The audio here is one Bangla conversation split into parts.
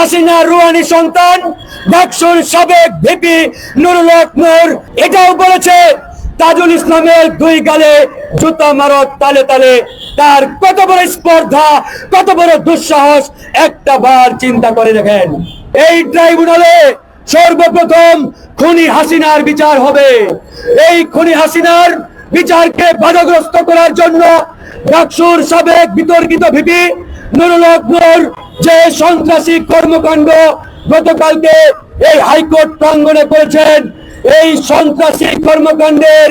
হাসিনা রুহানি সন্তান ডাকসুর সাবেক ভিপি নুরুল হক নূর। এটাও বলেছে, তাজুল ইসলামের দুই গালে জুতা মারত তালে তালে। তার কত বড় স্পর্ধা, কত বড় দুঃসাহস, একটা বার চিন্তা করে দেখেন। এই ট্রাইব্যুনালে সর্বপ্রথম খুনি হাসিনার বিচার হবে। এই খুনি হাসিনার বিচারকে বাধাগ্রস্ত করার জন্য ডাকসুর সাবেক বিতর্কিত ভিপি নুরুল হক নূর যে সন্ত্রাসী কর্মকাণ্ড গতকালকে এই হাইকোর্ট প্রাঙ্গনে করেছেন, এই সন্ত্রাসী কর্মকাণ্ডের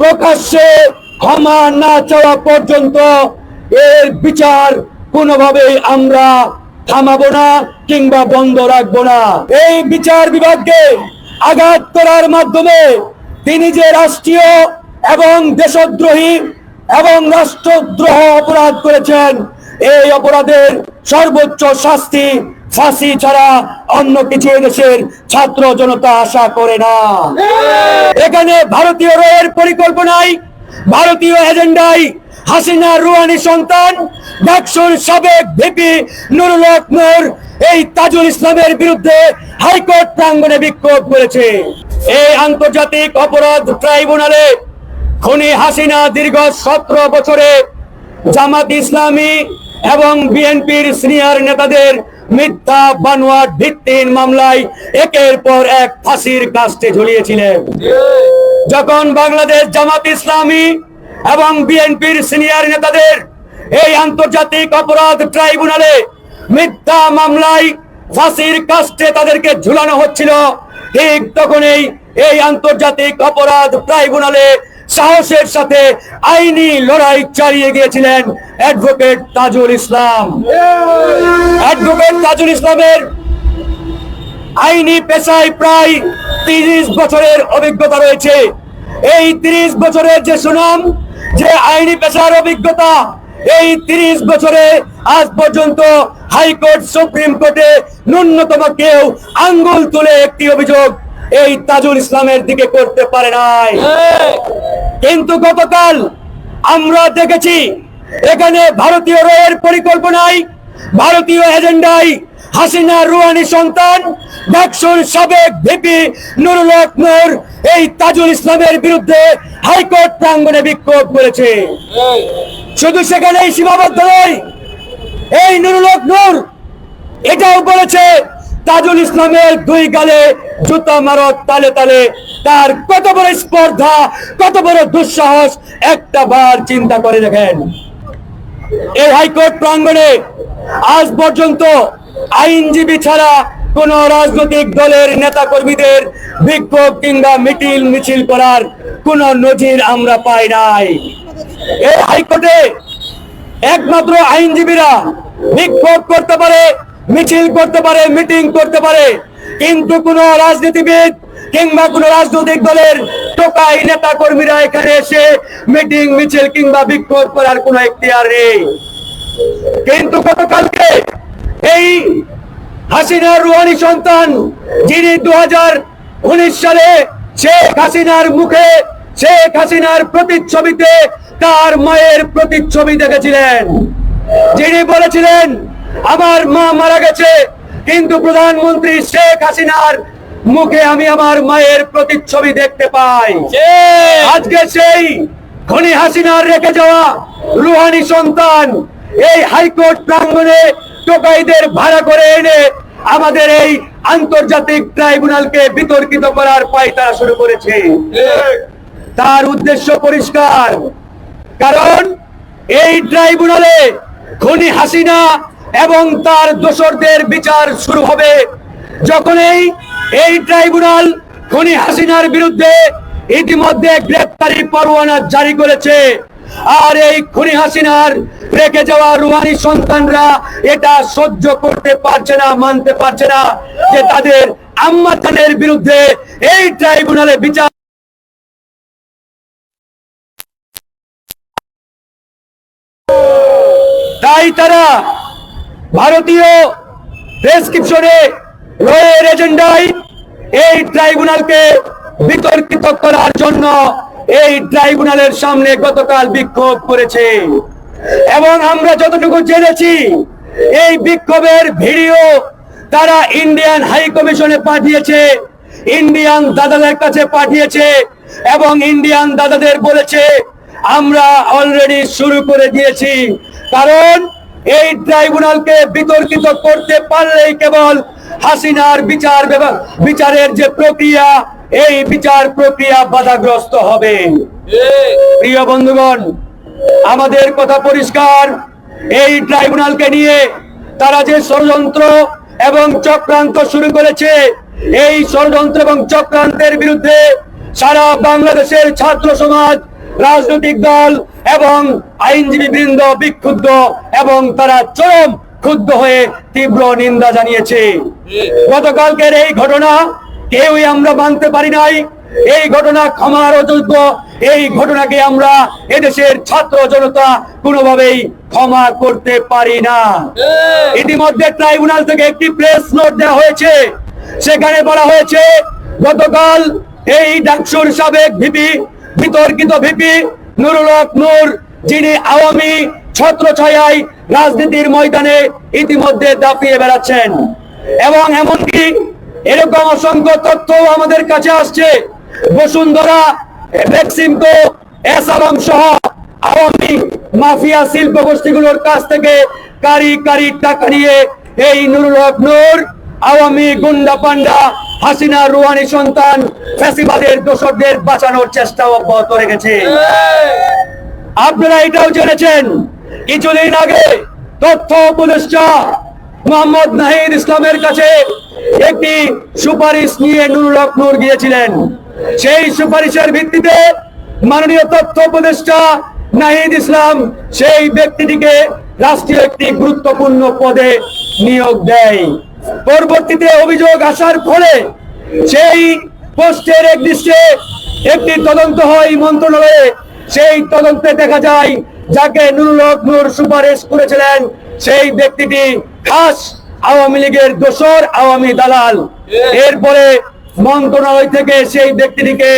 প্রকাশ্যে ক্ষমা না চাওয়া পর্যন্ত এর বিচার কোনোভাবেই আমরা থামাবো না কিংবা বন্ধ রাখব না। এই বিচার বিভাগকে আঘাত করার মাধ্যমে তিনি যে রাষ্ট্রীয় এবং দেশদ্রোহী এবং রাষ্ট্রদ্রোহ অপরাধ করেছেন এই অপরাধের সর্বোচ্চ শাস্তি ফাঁসি ছাড়া অন্য কিছু দেশের ছাত্র জনতা আশা করে না। এখানে ভারতীয় রয়ের পরিকল্পনায়, ভারতীয় এজেন্ডায় হাসিনা রুহানি সন্তান ডাকসুর সাবেক ভিপি নুরুল হক এই তাজুল ইসলামের বিরুদ্ধে হাইকোর্ট প্রাঙ্গণে বিক্ষোভ করেছে। এই আন্তর্জাতিক অপরাধ ট্রাইব্যুনালে খুনি হাসিনা দীর্ঘ সতেরো বছরে জামাত ইসলামী এবং বিএনপির সিনিয়র নেতাদের মিথ্যা বানোয়াট ভিত্তিহীন মামলায় একের পর এক ফাঁসির কাস্টে ঝুলিয়েছিলেন। যখন বাংলাদেশ জামাত ইসলামী এবং বিএনপির সিনিয়র নেতাদের এই আন্তর্জাতিক অপরাধ ট্রাইব্যুনালে মিথ্যা মামলায় ফাঁসির কাস্টে তাদেরকে ঝুলানো হচ্ছিল, ঠিক তখনই এই আন্তর্জাতিক অপরাধ ট্রাইব্যুনালে সাহসের সাথে আইনি লড়াই চালিয়ে গিয়েছিলেন অ্যাডভোকেট তাজুল ইসলাম। অ্যাডভোকেট তাজুল ইসলামের আইনি পেশায় প্রায় তিরিশ বছরের অভিজ্ঞতা রয়েছে। এই তিরিশ বছরের যে সুনাম, যে আইনি পেশার অভিজ্ঞতা, এই তিরিশ বছরে আজ পর্যন্ত হাইকোর্ট, সুপ্রিম কোর্টে ন্যূনতম কেউ আঙ্গুল তুলে একটি অভিযোগ এই তাজুল ইসলামের দিকে করতে পারে নাই। কিন্তু গতকাল আমরা দেখেছি, এখানে ভারতীয় রয়ের পরিকল্পনায়, ভারতীয় এজেন্ডায় হাসিনা রুহানি সন্তান ডাকসুর সাবেক ভিপি নুরুল হক নূর এই তাজুল ইসলামের বিরুদ্ধে হাইকোর্ট প্রাঙ্গণে বিক্ষোভ করেছে। শুধু সেখানেই সীমাবদ্ধ নয়, এই নুরুল হক নূর এটাও বলেছে, তাজুল ইসলামের দুই গালে জুতা মারত তালে তালে তার কত বড় স্পর্ধা, কত বড় দুঃসাহস, একটা বার চিন্তা করে দেখেন। এই হাইকোর্ট প্রাঙ্গণে আজ পর্যন্ত আইনজীবী ছাড়া কোন রাজনৈতিক দলের নেতা কর্মীদের বিক্ষোভ কিংবা মিটিল মিছিল করার কোন নজির আমরা পাই নাই। এই হাইকোর্টে একমাত্র আইনজীবীরা বিক্ষোভ করতে পারে, মিছিল করতে পারে, মিটিং করতে পারে, কিন্তু কোন রাজনীতিবিদ কিংবা কোন রাজনৈতিক দলের টোকাই নেতা কর্মীরা এখানে এসে মিটিং, মিছিল কিংবা বিক্ষোভ করার কোন এখতিয়ার নেই। কিন্তু গতকালকে এই হাসিনার রুহানি সন্তান, যিনি দু সালে শেখ হাসিনার মুখে, শেখ হাসিনার প্রতিচ্ছবিতে তার মায়ের প্রতিচ্ছবি দেখেছিলেন। যিনি বলেছিলেন, আমার মা মারা গেছে, কিন্তু প্রধানমন্ত্রী শেখ হাসিনার মুখে আমি আমার মায়ের প্রতিচ্ছবি দেখতে পাই। আজকে সেই খনি হাসিনার রেখে যাওয়া রুহানি সন্তান এই হাইকোর্ট প্রাঙ্গণে টোকাইদের ভাড়া করে এনে আমাদের এই আন্তর্জাতিক ট্রাইব্যুনালকে বিতর্কিত করার পায়তারা শুরু করেছে। তার উদ্দেশ্য পরিষ্কার। কারণ এই ট্রাইব্যুনালে খনি হাসিনা এবং তার দোসরদের বিচার শুরু হবে যখনই এই ট্রাইব্যুনাল খনি হাসিনার বিরুদ্ধে ইতিমধ্যে গ্রেপ্তারি পরোয়ানা জারি করেছে। আর এই খুনি হাসিনার রেখে যাওয়া রুহানি সন্তানরা এটা সহ্য করতে পারছে না, মানতে পারছে না যে তাদের আম্মা খানের বিরুদ্ধে এই ট্রাইব্যুনালে বিচার তাই তারা ভারতীয় প্রেসক্রিপশনে রয়ের এজেন্ডায় এই ট্রাইব্যুনালকে বিতর্কিত করার জন্য এই ট্রাইব্যুনালের সামনে গতকাল বিক্ষোভ করেছে। এবং আমরা যতটুকু জেনেছি, এই বিক্ষোভের ভিডিও তারা ইন্ডিয়ান হাই কমিশনে পাঠিয়েছে, ইন্ডিয়ান দাদাদের কাছে পাঠিয়েছে এবং ইন্ডিয়ান দাদাদের বলেছে, আমরা অলরেডি শুরু করে দিয়েছি। কারণ এই ট্রাইব্যুনালকে বিতর্কিত করতে পারলেই কেবল হাসিনার বিচার বিচারের যে প্রক্রিয়া, এই বিচার প্রক্রিয়া বাধাগ্রস্ত হবে। প্রিয় বন্ধুগণ, আমাদের কথা পরিষ্কার, এই ট্রাইব্যুনালকে নিয়ে তারা যে ষড়যন্ত্র এবং চক্রান্ত শুরু করেছে, এই ষড়যন্ত্র এবং চক্রান্তের বিরুদ্ধে সারা বাংলাদেশের ছাত্র সমাজ, রাজনৈতিক দল এবং আইনজীবী বৃন্দ বিক্ষুব্ধ এবং তারা চরম ক্ষুব্ধ হয়ে তীব্র নিন্দা জানিয়েছে। গতকালকের এই ঘটনা কেউই আমরা মানতে পারি নাই। এই ঘটনা ক্ষমার অযোগ্য। এই ঘটনাকে আমরা এদেশের ছাত্র জনতা কোনোভাবেই ক্ষমা করতে পারি না। ইতিমধ্যে ট্রাইব্যুনাল থেকে একটি প্রেস নোট দেওয়া হয়েছে। সেখানে বলা হয়েছে, গতকাল এই ডাকসুর সাবেক ভিপি, বিতর্কিত ভিপি নুরুল নূর, যিনি আওয়ামী ছত্র ছায়ায় রাজনীতির ময়দানে ইতিমধ্যে দাপিয়ে বেড়াচ্ছেন। এবং এমনকি এরকম অসংখ্য তথ্য আমাদের কাছে আসছে। বসুন্ধরা ভ্যাকসিমকো এস আলম সহ আওয়ামী মাফিয়া শিল্প গোষ্ঠীগুলোর কাছ থেকে কারি কারি টাকা নিয়ে এই নুরুল হক নূর, আওয়ামী গুন্ডা পান্ডা হাসিনা রুহানি সন্তান ফ্যাসিবাদের দোসরদের বাঁচানোর চেষ্টা অব্যাহত রেখেছে। আপনারা এটাও জেনেছেন কিছুদিন আগে তথ্য উপদেষ্টা মোহাম্মদ নাহিদ ইসলামের কাছে একটি সুপারিশ নিয়ে নুরুল হক গিয়েছিলেন। সেই সুপারিশের ভিত্তিতে মাননীয় তথ্য উপদেষ্টা নাহিদ ইসলাম সেই ব্যক্তিটিকে রাষ্ট্রীয় একটি গুরুত্বপূর্ণ পদে নিয়োগ দেয়। পরবর্তীতে অভিযোগ আসার ফলে সেই পোস্টের এক একটি তদন্ত হয় মন্ত্রণালয়ে। সেই তদন্তে দেখা যায় যাকে নুরুল হক নূর সুপারিশ করেছিলেন, সেই ব্যক্তিটি খাস আওয়ামী লীগের দোসর আওয়ামী দালাল। এরপরে মন্ত্রণালয় থেকে সেই ব্যক্তিটিকে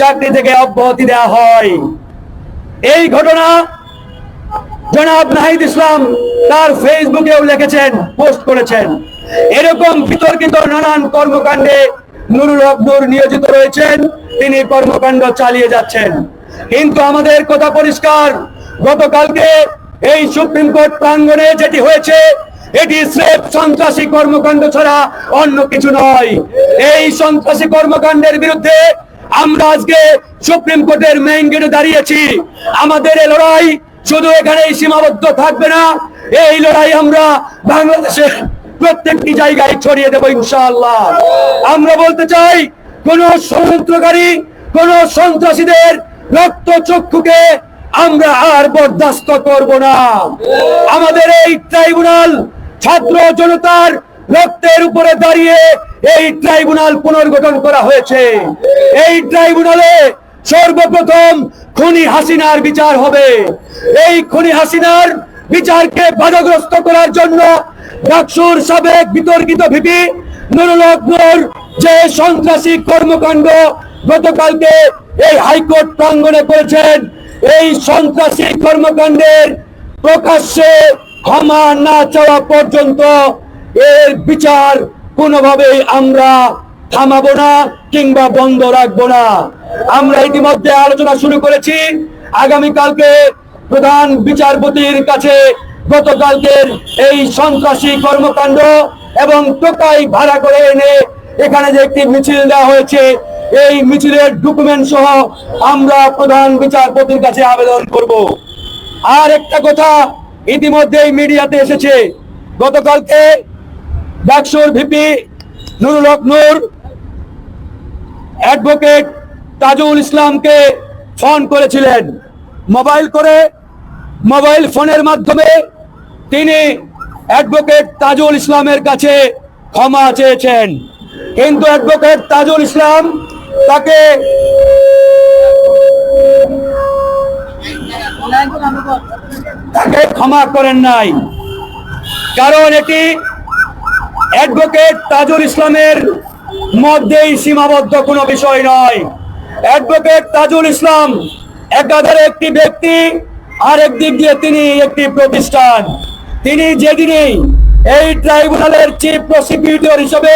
চাকরি থেকে অব্যাহতি দেওয়া হয়। এই ঘটনা জনাব নাহিদ ইসলাম তার ফেসবুকেও লিখেছেন, পোস্ট করেছেন। এরকম বিতর্কিত নানান কর্মকাণ্ডে নুরুল হক নূর নিয়োজিত রয়েছেন, তিনি কর্মকাণ্ড চালিয়ে যাচ্ছেন। কিন্তু আমাদের কথা পরিষ্কার গতকালকে এই সুপ্রিম কোর্ট প্রাঙ্গণে যেটি হয়েছে, এটি স্রেফ সন্ত্রাসী কর্মকাণ্ড ছাড়া অন্য কিছু নয়। এই সন্ত্রাসী কর্মকাণ্ডের বিরুদ্ধে আমরা আজকে সুপ্রিম কোর্টের মেইন গেটে দাঁড়িয়েছি। আমাদের এই লড়াই শুধু এখানেই সীমাবদ্ধ থাকবে না, এই লড়াই আমরা বাংলাদেশের প্রত্যেকটি জায়গায় ছড়িয়ে দেবো ইনশাআল্লাহ। আমরা বলতে চাই, কোন ষড়যন্ত্রকারী কোন সন্ত্রাসীদের রক্ত চক্ষুকে আমরা আর বরদাস্ত করব না। আমাদের এই ট্রাইব্যুনাল ছাত্র জনতার রক্তের উপরে দাঁড়িয়ে এই ট্রাইব্যুনাল পুনর্গঠন করা হয়েছে। এই ট্রাইব্যুনালে সর্বপ্রথম খুনি হাসিনার বিচার হবে। এই খুনি হাসিনার বিচারকে বাধাগ্রস্ত করার জন্য ডাকসুর সাবেক বিতর্কিত ভিপি নুরুল হক নূর যে সন্ত্রাসী কর্মকাণ্ড গতকালকে এই হাইকোর্ট প্রাঙ্গণে করেছেন এই সন্ত্রাসী কর্মকাণ্ডের প্রকাশ্যে ক্ষমা না চাওয়া পর্যন্ত এর বিচার কোনোভাবেই আমরা থামাবো না কিংবা বন্ধ রাখব না। আমরা ইতিমধ্যে আলোচনা শুরু করেছি। আগামীকালকে প্রধান বিচারপতির কাছে গতকালকের এই সন্ত্রাসী কর্মকাণ্ড এবং টোকাই ভাড়া করে এনে এখানে যে একটি মিছিল দেওয়া হয়েছে এই মিছিলের ডকুমেন্ট সহ আমরা প্রধান বিচারপতির কাছে আবেদন করব। আর একটা কথা ইতিমধ্যেই মিডিয়াতে এসেছে। গতকালকে ডাকসুর ভিপি নুরুল নূর, অ্যাডভোকেট তাজুল ইসলামকে ফোন করেছিলেন। মোবাইল করে মোবাইল ফোনের মাধ্যমে তিনি অ্যাডভোকেট তাজুল ইসলামের কাছে ক্ষমা চেয়েছেন। কিন্তু অ্যাডভোকেট তাজুল ইসলাম তাকে তাকে ক্ষমা করেন নাই। কারণ এটি অ্যাডভোকেট তাজুল ইসলামের মধ্যেই সীমাবদ্ধ কোনো বিষয় নয়। অ্যাডভোকেট তাজুল ইসলাম একাধারে একটি ব্যক্তি আর দিক দিয়ে তিনি একটি প্রতিষ্ঠান। তিনি যেদিনই এই ট্রাইব্যুনালের চিফ প্রসিকিউটর হিসেবে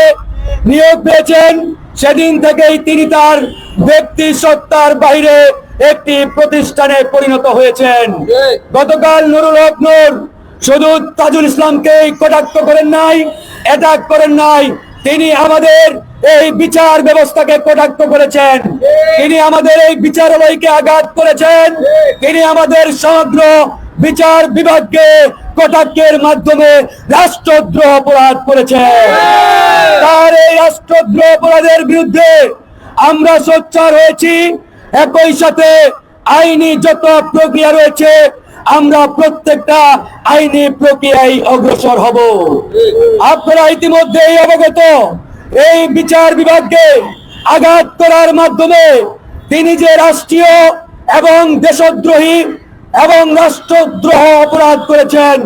নিয়োগ পেয়েছেন সেদিন থেকেই তিনি তার ব্যক্তি সত্তার বাইরে একটি প্রতিষ্ঠানে পরিণত হয়েছেন। গতকাল নুরুল হক নূর শুধু তাজুল ইসলামকে কটাক্ষ করেন নাই অ্যাটাক করেন নাই। তিনি আমাদের এই বিচার ব্যবস্থাকে কটাক্ষ করেছেন। তিনি আমাদের এই বিচারালয়কে আঘাত করেছেন। তিনি আমাদের সমগ্র বিচার বিভাগকে কটাক্ষের মাধ্যমে রাষ্ট্রদ্রোহ অপরাধ করেছে। তার এই রাষ্ট্রদ্রোহ অপরাধের বিরুদ্ধে আমরা সোচ্চার হয়েছি। একই সাথে আইনি যত প্রক্রিয়া রয়েছে, আমরা প্রত্যেকটা আইনি প্রক্রিয়ায় অগ্রসর হব। আপনারা ইতিমধ্যেই অবগত, এই বিচার বিভাগকে আঘাত করার মাধ্যমে তিনি যে রাষ্ট্রীয় এবং দেশদ্রোহী এবং রাষ্ট্রদ্রোহ অপরাধ করেছেন।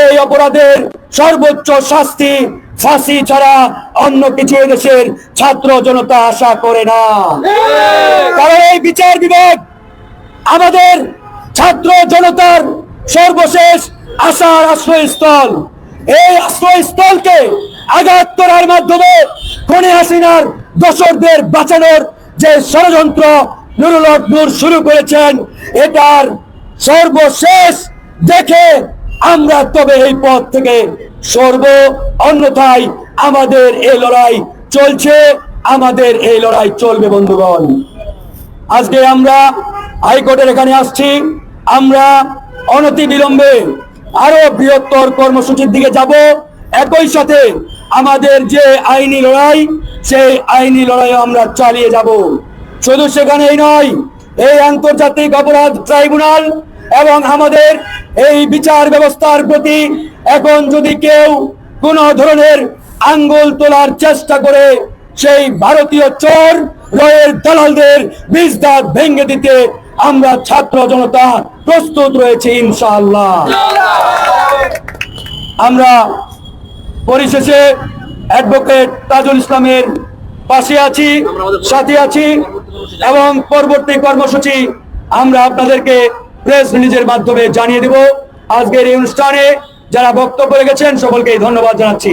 এই অপরাধের সর্বোচ্চ শাস্তি ফাঁসি ছাড়া অন্য কিছু দেশের ছাত্র জনতা আশা করে না। কারণ এই বিচার বিভাগ আমাদের ছাত্র জনতার সর্বশেষ আশার আশ্রয়স্থল। এই আশ্রয়স্থলকে আঘাত করার মাধ্যমে খনি হাসিনার দশরদের বাঁচানোর যে ষড়যন্ত্র নুরুল নূর শুরু করেছেন, এটার সর্বশেষ দেখে আমরা তবে এই পথ থেকে সর্ব। অন্যথায় আমাদের এই লড়াই চলছে, আমাদের এই লড়াই চলবে, বন্ধুগণ। আজকে আমরা হাইকোর্টের এখানে আসছি। আমরা অনতি বিলম্বে আরও বৃহত্তর কর্মসূচির দিকে যাব। একই সাথে আমাদের যে আইনি লড়াই, সেই আইনি লড়াই আমরা চালিয়ে যাব। শুধু সেখানেই নয় এই আন্তর্জাতিক অপরাধ ট্রাইব্যুনাল এবং আমাদের এই বিচার ব্যবস্থার প্রতি এখন যদি কেউ কোন ধরনের আঙ্গুল তোলার চেষ্টা করে, সেই ভারতীয় চোর, রয়ের দালালদের দাঁত ভেঙে দিতে আমরা ছাত্র জনতা প্রস্তুত রয়েছে ইনশাআল্লাহ। আমরা পরিশেষে অ্যাডভোকেট তাজুল ইসলামের পাশে আছি, সাথে আছি। এবং পরবর্তী কর্মসূচি আমরা আপনাদেরকে প্রেস রিলিজের মাধ্যমে জানিয়ে দেব। আজকের এই অনুষ্ঠানে যারা বক্তব্য রেখেছেন সকলকে ধন্যবাদ জানাচ্ছি।